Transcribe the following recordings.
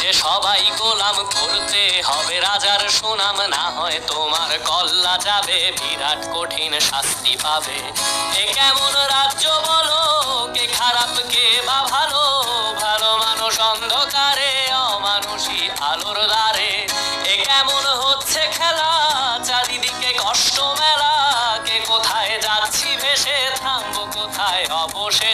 রাজ্যে সবাই গোলাম করতে হবে, রাজার সুনাম না হয় তোমার, কল্লা যাবে, বিরাট কঠিন শাস্তি পাবে। এ কেমন রাজ্য বলো, কে খারাপ, কে বা ভালো ভালো মানুষ অন্ধকারে, অমানুষী আলোর দ্বারে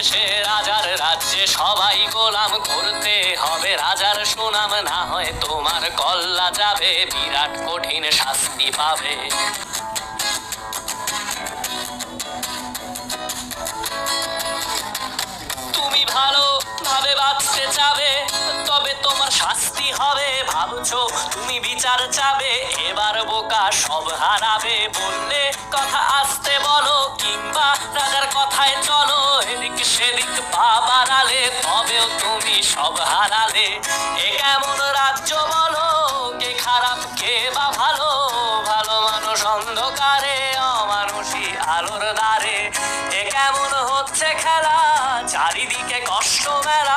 অবশেষে রাজার রাজ্যে, সবাই গোলাম করতে হবে। রাজার সুনাম না হয় তোমার, কল্লা যাবে, বিরাট কঠিন শাস্তি পাবে। তুমি ভালো ভাবে বাঁচতে চাবে, তবে তোমার শাস্তি হবে। ভাবছ তুমি বিচার চাবে, এবার বোকা সব হারাবে। বললে কথা আসতে বলো, কিংবা রাজার কথায় চলো। সেদিক পা তবেও তুমি সব হারালে। এ কেমন রাজ্য বলো, কে খারাপ, কে বা ভালো? ভালো মানুষ অন্ধকারে, অমানুষী আলোর দ্বারে। এ কেমন হচ্ছে খেলা, চারিদিকে কষ্ট মেলা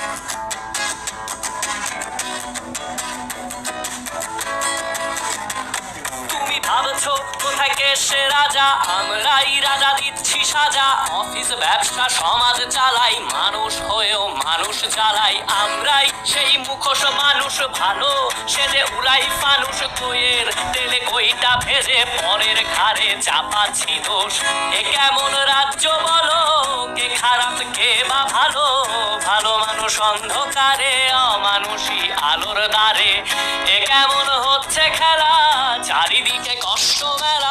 সে রাজা, আমরাই রাজা দিচ্ছি সাজা। অফিস ব্যবসা, সমাজ চালাই, মানুষ হয়েও মানুষ চালাই। আমরাই সেই মুখোশ মানুষ, ভালো সে যে উড়াই ফানুষ। কইয়ের তেলে কইটা ভেজে পরের ঘাড়ে চাপাচ্ছি দোষ এ কেমন রাজ্য বলো? কে খারাপ, কে বা ভালো? ভালো মানুষ অন্ধকারে, অমানুষী আলোর দ্বারে। এ কেমন হচ্ছে খেলা? চারিদিকে কষ্ট মেলা।